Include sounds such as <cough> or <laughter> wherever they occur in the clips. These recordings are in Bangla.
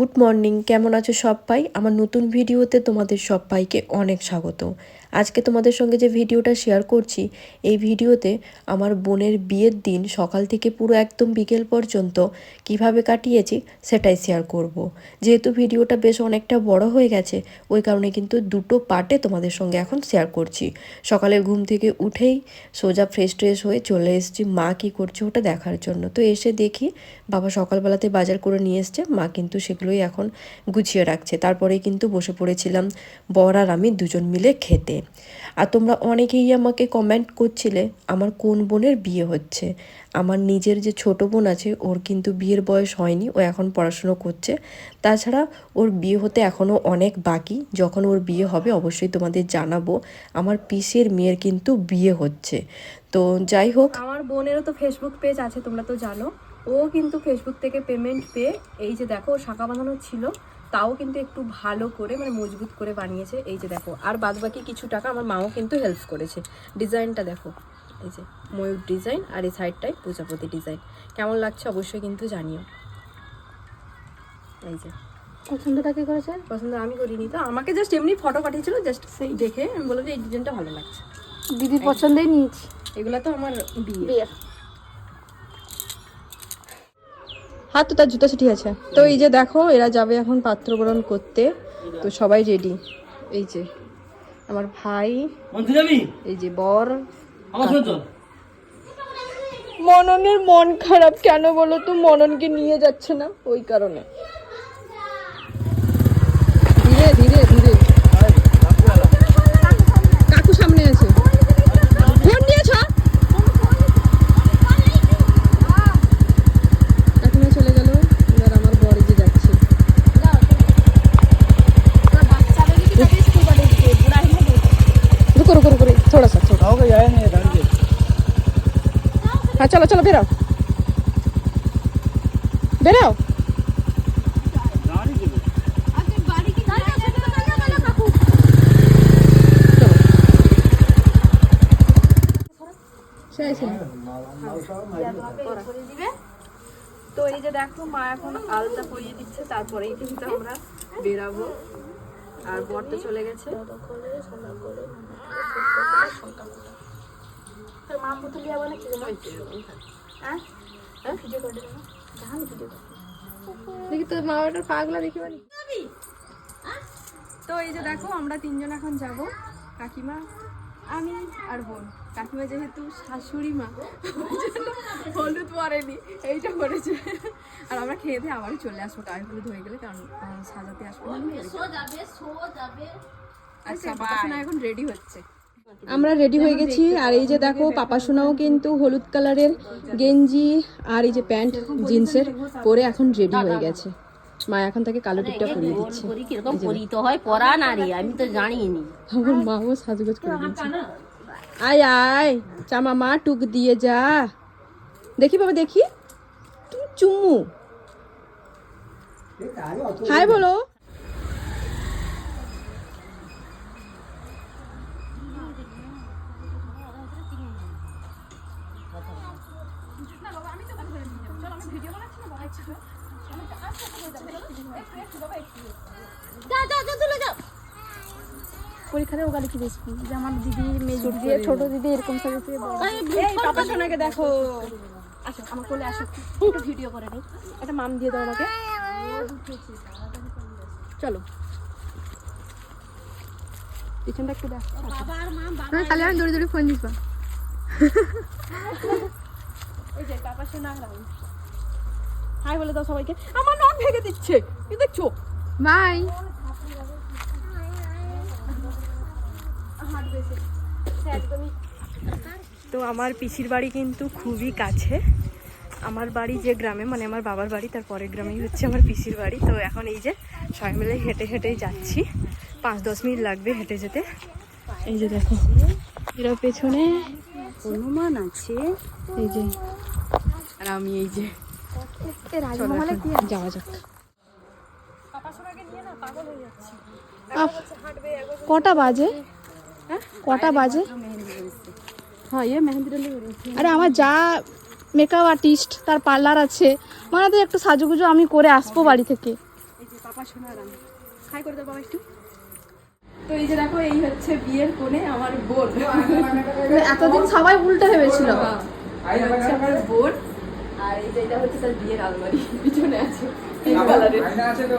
গুড মর্নিং কেমন আছো সবাই? আমার নতুন ভিডিওতে তোমাদের সবাইকে অনেক স্বাগত। আজকে তোমাদের সঙ্গে যে ভিডিওটা শেয়ার করছি, এই ভিডিওতে আমার বোনের বিয়ের দিন সকাল থেকে পুরো একদম বিকেল পর্যন্ত কীভাবে কাটিয়েছি সেটাই শেয়ার করব। যেহেতু ভিডিওটা বেশ অনেকটা বড় হয়ে গেছে, ওই কারণে কিন্তু দুটো পার্টে তোমাদের সঙ্গে এখন শেয়ার করছি। সকালে ঘুম থেকে উঠেই সোজা ফ্রেশ ট্রেশ হয়ে চলে এসেছি, মা কী করছে ওটা দেখার জন্য। তো এসে দেখি বাবা সকালবেলাতে বাজার করে নিয়ে এসছে, মা কিন্তু সেগুলোই এখন গুছিয়ে রাখছে। তারপরে কিন্তু বসে পড়েছিলাম, বর আর আমি দুজন মিলে খেতে। আর তোমরা অনেকেই আমাকে কমেন্ট করছিলে, আমার কোন বোনের বিয়ে হচ্ছে? আমার নিজের যে ছোট বোন আছে, ওর কিন্তু বিয়ের বয়স হয়নি, ও এখন পড়াশুনো করছে। তাছাড়া ওর বিয়ে হতে এখনও অনেক বাকি, যখন ওর বিয়ে হবে অবশ্যই তোমাদের জানাব, আমার পিসের মেয়ের কিন্তু বিয়ে হচ্ছে। তো যাই হোক। আমার বোনেরও তো ফেসবুক পেজ আছে, তোমরা তো জানো। ও কিন্তু ফেসবুক থেকে পেমেন্ট পেয়ে, এই যে দেখো, শাখা বাঁধানো ছিল তাও কিন্তু একটু ভালো করে মানে মজবুত করে বানিয়েছে। এই যে দেখো আর বাদ বাকি কিছু টাকা আমার মাও কিন্তু হেল্প করেছে। ডিজাইনটা দেখো এই যে ময়ূর ডিজাইন আর এই সাইডটাই প্রজাপতি ডিজাইন। কেমন লাগছে অবশ্যই কিন্তু জানিও। এই যে। পছন্দটা কি করেছে? পছন্দ আমি করিনি তো আমাকে জাস্ট এমনি ফটো পাঠিয়েছিল জাস্ট সেই দেখে আমি বললাম যে এই ডিজাইনটা ভালো লাগছে। দিদির পছন্দই নিয়েছি। এগুলো তো আমার বিয়ে হাত তো তার জুতো ছুটি আছে। তো এই যে দেখো এরা যাবে এখন পাত্র গ্রহণ করতে। তো সবাই রেডি এই যে আমার ভাই এই যে বর মননের মন খারাপ কেন বলো তো? মননকে নিয়ে যাচ্ছে না ওই কারণে। ধীরে ধীরে হ্যাঁ চলো চলো, বেরো। বেরো। তো এই যে দেখো, মা এখন আলতা পরিয়ে দিচ্ছে, তারপরেই কিন্তু আমরা বেরাবো। আর বর তো চলে গেছে। দেখি তো মা বাবার পাগলা দেখি মানে তো এই যে দেখো আমরা তিনজন এখন যাব কাকিমা আমি আর বোন। কাকিমা যেহেতু শাশুড়ি মা হলুদ পরেনি এইটা করেছে আর আমরা খেয়ে দিয়ে আবারও চলে আসব গায়ে হলুদ হয়ে গেলে কারণ সাজাতে আসব আচ্ছা পাপা এখন রেডি হচ্ছে। আমরা রেডি হয়ে গেছি। আর এই যে দেখো পাপা সোনাও কিন্তু হলুদ কালারের গেঞ্জি আর এই যে প্যান্ট জিন্সের পরে এখন রেডি হয়ে গেছে। মা এখন তাকে কালো টিপটা পরিয়ে দিচ্ছে। করি কীরকম পরিতে হয় পরা না রে আমি তো জানিনি। আমার মাও সাজগোজ করে দিয়েছে। আয় আয় চামা মা টুক দিয়ে যা। দেখি বাবা দেখি। তুমি চুমু। হাই বলো। পরীক্ষাতে ওখানে কি দেখবি যে আমার দিদি মেয়ে দিদি ছোট দিদি এরকম এই পাপা সোনাকে দেখো। আসো আমার কোলে আসো একটু ভিডিও করে নিই একটা মাম দিয়ে দাও আমাকে। চলো। পিছনটা একটু দেখো। তাহলে আমি দৌড়ে দৌড়ে ফোন দিস এই যে পাপা সোনা। হাই বলে দাও সবাইকে। আমার নখ ভেঙে দিচ্ছে। কি দেখছ? বাই। তো আমার পিসির বাড়ি কিন্তু খুবই কাছে। আমার বাড়ি যে গ্রামে মানে আমার বাবার বাড়ি তার পরের গ্রামেই হচ্ছে আমার পিসির বাড়ি। তো এখন এই যে সবাই মিলে হেঁটে হেঁটেই যাচ্ছি। পাঁচ দশ মিনিট লাগবে হেঁটে যেতে। এই যে দেখো এরা পেছনে। অনুমান আছে। এই যে আর আমি এই যে যাওয়া যাক। কটা বাজে? হ্যাঁ? কটা বাজে? হ্যাঁ আরে আমার যা মেকআপ আর্টিস্ট তার পার্লার আছে মানে তো একটু সাজুগুজু আমি করে আসব বাড়ি থেকে। এই যে পাপা সোনার আমি। হাই করে দাও বাবা একটু। তো এই যে দেখো এই হচ্ছে বিয়ের কোণে আমার বোন। এতদিন সবাই উল্টো ভেবেছিল। এই আমার বোন। আর এই যে এটা হচ্ছে বিয়ের আলমারি <laughs> পিছনে আছে। এই শুরু।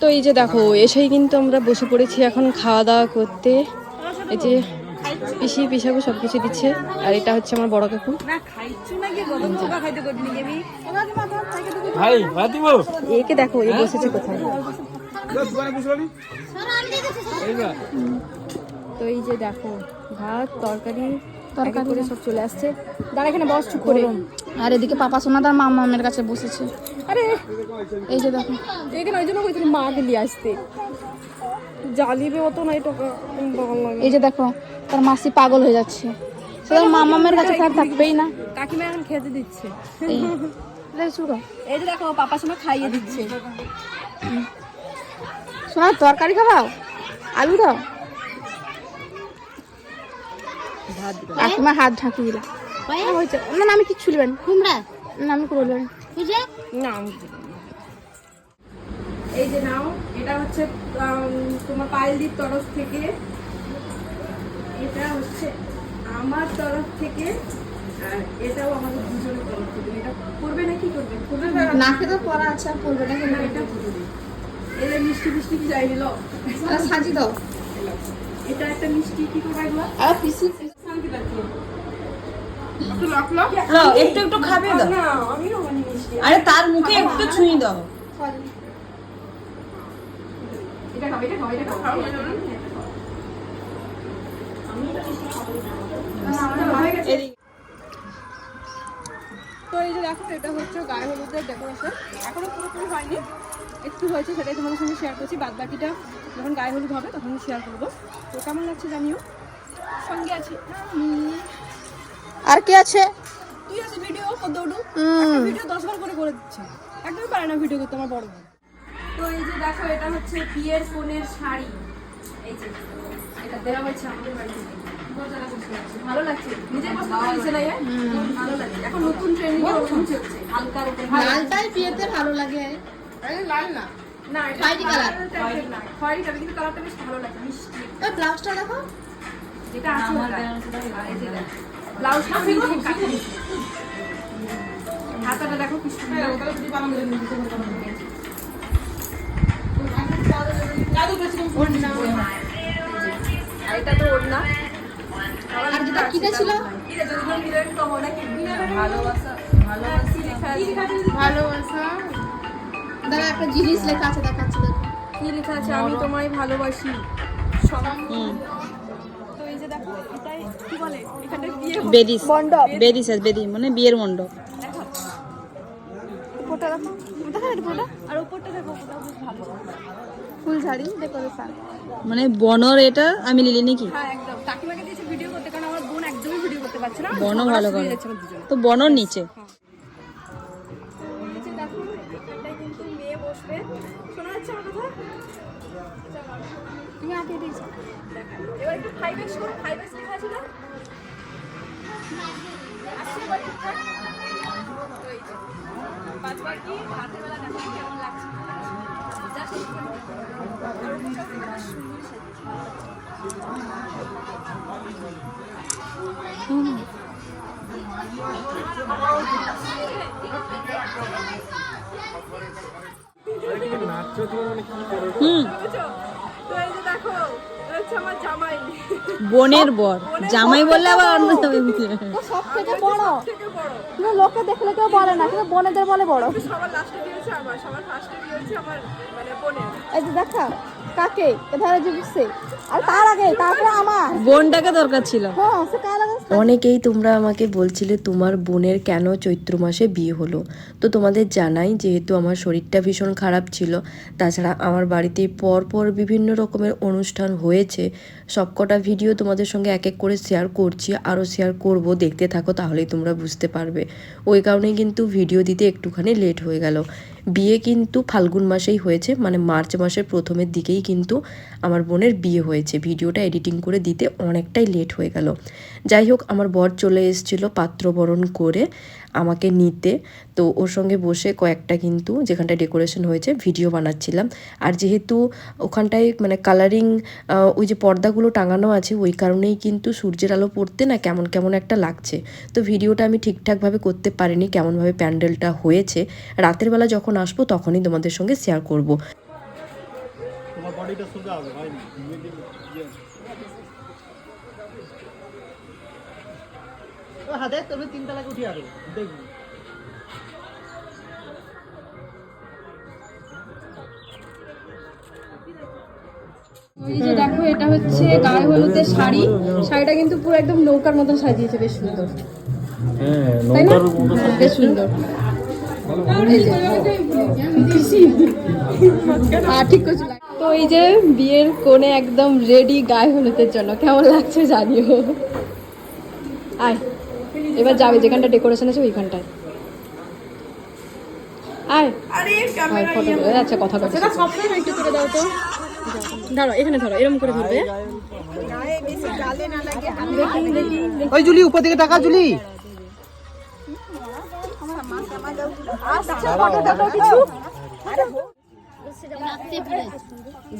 তো এই যে দেখো এসেই কিন্তু আমরা বসে পড়েছি এখন খাওয়া দাওয়া করতে। এই যে পিসি পিসাবু সব কিছু দিচ্ছে। আর এটা হচ্ছে আমার বড় কাকু। ভাই ভাই দিব একে দেখো এ বসেছে কোথায়? তো এই যে দেখো ভাত তরকারি তরকারি করে সব চলে আসছে। দাঁড়া এখানে বস চুপ করে। আর এদিকে পাপা সোনা তার মা মামের কাছে বসেছে। আরে! এই যে দেখো। এখানে ওই জন্য কইছিলি মা দিলি আসতে। জ্বালিবে অত টাকা ভালো এই যে দেখো তার মাসি পাগল হয়ে যাচ্ছে। সে তার মা মামের কাছে তার থাকবেই না। কাকিমা এখন খেতে দিচ্ছে। এই। এটা এই যে দেখো পাপা সময় খাইয়ে দিচ্ছে। সোনা তরকারি খাওয়াও আলু দাও? কাকিমা হাত ঢাকিয়ে দিলাম। হয়েছে না আমি কিচ্ছু কুমড়া? না আমি করে বুঝে না। আমি এই যে নাও এটা হচ্ছে তোমার পায়েলদির তরফ থেকে। এটা হচ্ছে আমার তরফ থেকে আর এটাও আমাদের দুজনের তরফ থেকে। এটা করবে না কি করবে? করবে না। নাকে তো পড়া আছে আর পড়বে না না, এটা করবে। এটা মিষ্টি মিষ্টি কি যাই নিল সাজি দাও। এটা একটা মিষ্টি কি করবে এগুলো আর পিসি। একটু একটু খাবে দাও। মানে আরে তার মুখে একটু ছুঁই দাও। তো এই যে দেখো এটা হচ্ছে গায়ে হলুদের ডেকোরেশন এখনও পুরোপুরি হয়নি। একটু হয়েছে সেটাই তোমাদের সঙ্গে শেয়ার করছি। বাদ বাকিটা যখন গায়ে হলুদ হবে তখন শেয়ার করব। তো কেমন লাগছে জানিও? সঙ্গে আছি। আর কে আছে? তুই আছে? ভিডিও দৌড়ু ভিডিও দশ বার করে করে দিচ্ছে। একদমই পারে না ভিডিও করতে আমার বড় তো এই যে দেখো এটা হচ্ছে বিয়ের কোণের শাড়ি। এই যে এটা দেওয়া হয়েছে আমাদের বাড়ি থেকে। ভালো লাগছে? নিজে পছন্দ হয়েছে না? ভালো লাগে এখন নতুন ট্রেন্ডিং চলছে হালকার উপর লালটাই বিয়েতে ভালো লাগে। লাল না। না এটা খয়েরি colour। টাইপের না। কিন্তু কালারটা বেশ ভালো লাগে মিষ্টি। ওই ব্লাউজটা দেখো। যেটা আছে। আর এই যে দেখো, ব্লাউজটা ফিটিং কাটে দিয়েছে। হাতাটা দেখো কি সুন্দর। আর এটা তো ওড়না। আর যেটা কিনেছিল কি রে, যদি কোনো হিরোইন কম ওটা কি? ভালোবাসা ভালোবাসি। লেখা আছে। ভালোবাসা। দাঁড়া একটা জিনিস লেখা আছে দেখাচ্ছি দেখো। কি লেখা আছে? আমি তোমায় ভালোবাসি। সব- তো এই যে দেখো এটাই কি বলে এখানে বিয়ে হবে। বেদিস। বেদিস আছে বেদি মানে বিয়ের মণ্ডপ। ফোটা দেখো। দেখো আর উপরটা দেখো ভালো। ফুল ডেকোরেশন মানে বনর এটা আমি লিলি নাকি? হ্যাঁ একদম। কাকিমাকে দিয়েছে ভিডিও করতে কারণ আমার বোন একদমই ভিডিও করতে পারছে না। বনও ভালো করে। তো বনর নিচে। এই দেখো এখানটায় কিন্তু মেয়ে বসবে। শোনা যাচ্ছে আমার কথা? তুমি আগে দিয়েছ। এবার একটু ফাইভ এক্স করো ফাইভ এক্স লেখা আছে না? রাতের বেলা দেখো কেমন লাগছে সুন্দর সেজেছে। হুম তো এই যে দেখো হচ্ছে আমার জামাই। বোনের বর। জামাই বললে আবার অন্য সব থেকে বড়। লোকে দেখলে কেউ বলে না কিন্তু বোনেদের বলে বড়। সবার লাস্টে দিয়েছে আমার সবার ফার্স্টে দিয়েছে আমার মানে বোনের। এই যে দেখা। কাকে? এধারে যে বুঝছে আর তার আগে তারপরে আমার। বোনটাকে দরকার ছিল। হ্যাঁ সে কার অনেকেই তোমরা আমাকে বলছিলে তোমার বোনের কেন চৈত্র মাসে বিয়ে হলো। তো তোমাদের জানাই যেহেতু আমার শরীরটা ভীষণ খারাপ ছিল তাছাড়া আমার বাড়িতে পর পর বিভিন্ন রকমের অনুষ্ঠান হয়েছে। সবকটা ভিডিও তোমাদের সঙ্গে এক এক করে শেয়ার করছি আরও শেয়ার করব দেখতে থাকো তাহলেই তোমরা বুঝতে পারবে। ওই কারণেই কিন্তু ভিডিও দিতে একটুখানি লেট হয়ে গেল। বিয়ে কিন্তু ফাল্গুন মাসেই হয়েছে মানে মার্চ মাসের প্রথমের দিকেই কিন্তু আমার বোনের বিয়ে হয়েছে। ভিডিওটা এডিটিং করে দিতে অনেকটাই লেট হয়ে গেল। যাই হোক, আমার বর চলে এসেছিল পাত্রবরণ করে আমাকে নিতে। তো ওর সঙ্গে বসে কয়েকটা কিন্তু যেখানটায় ডেকোরেশন হয়েছে ভিডিও বানাচ্ছিলাম। আর যেহেতু ওখানটায় মানে কালারিং ওই যে পর্দাগুলো টাঙানো আছে, ওই কারণেই কিন্তু সূর্যের আলো পড়তে না কেমন কেমন একটা লাগছে। তো ভিডিওটা আমি ঠিকঠাকভাবে করতে পারিনি, কেমনভাবে প্যান্ডেলটা হয়েছে। রাতের বেলা যখন আসব তখনই তোমাদের সঙ্গে শেয়ার করব। তোমার বডিটা সোজা হবে ভাই হাতে তুমি তিন তালাকে উঠে আরও দেখবি। এই যে দেখো এটা হচ্ছে গায়ে হলুদের শাড়ি। শাড়িটা কিন্তু পুরো একদম নৌকার মতন সাজিয়েছে বেশ সুন্দর। হ্যাঁ তাই না? বেশ সুন্দর। হ্যাঁ, ঠিক করছ। তো এই যে বিয়ের কোণে একদম রেডি গায়ে হলুদের জন্য কেমন লাগছে জানিও? আয় এবার যাবে যেখানটা ডেকোরেশন আছে ওইখানটায়। আয়। আচ্ছা কথা বলছি। একটু করে দাও তো। ধরো এখানে ধরো এরকম করে ধরবে। ওই জুলি উপর দিকে টাকা জুলি।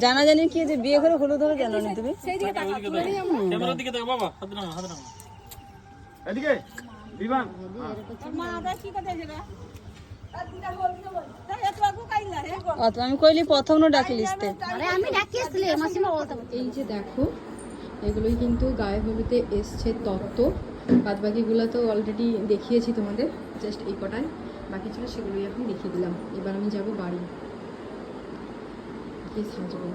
জানা জানি কি যে বিয়ে করে হলুদ হলুদ জানো না তুমি? ক্যামেরার দিকে দেখো বাবা হাত নামা হাত নামা এদিকে বিমান। অত আমি কইলি প্রথম নো ডাকি লিস্টে। এই যে দেখো এগুলোই কিন্তু গায়ে হলুদে এসছে তত্ত্ব। বাদ বাকিগুলো তো অলরেডি দেখিয়েছি তোমাদের জাস্ট এই কটায় বাকি ছিল সেগুলোই এখন দেখিয়ে দিলাম। এবার আমি যাব বাড়ি। গিয়ে সাজবো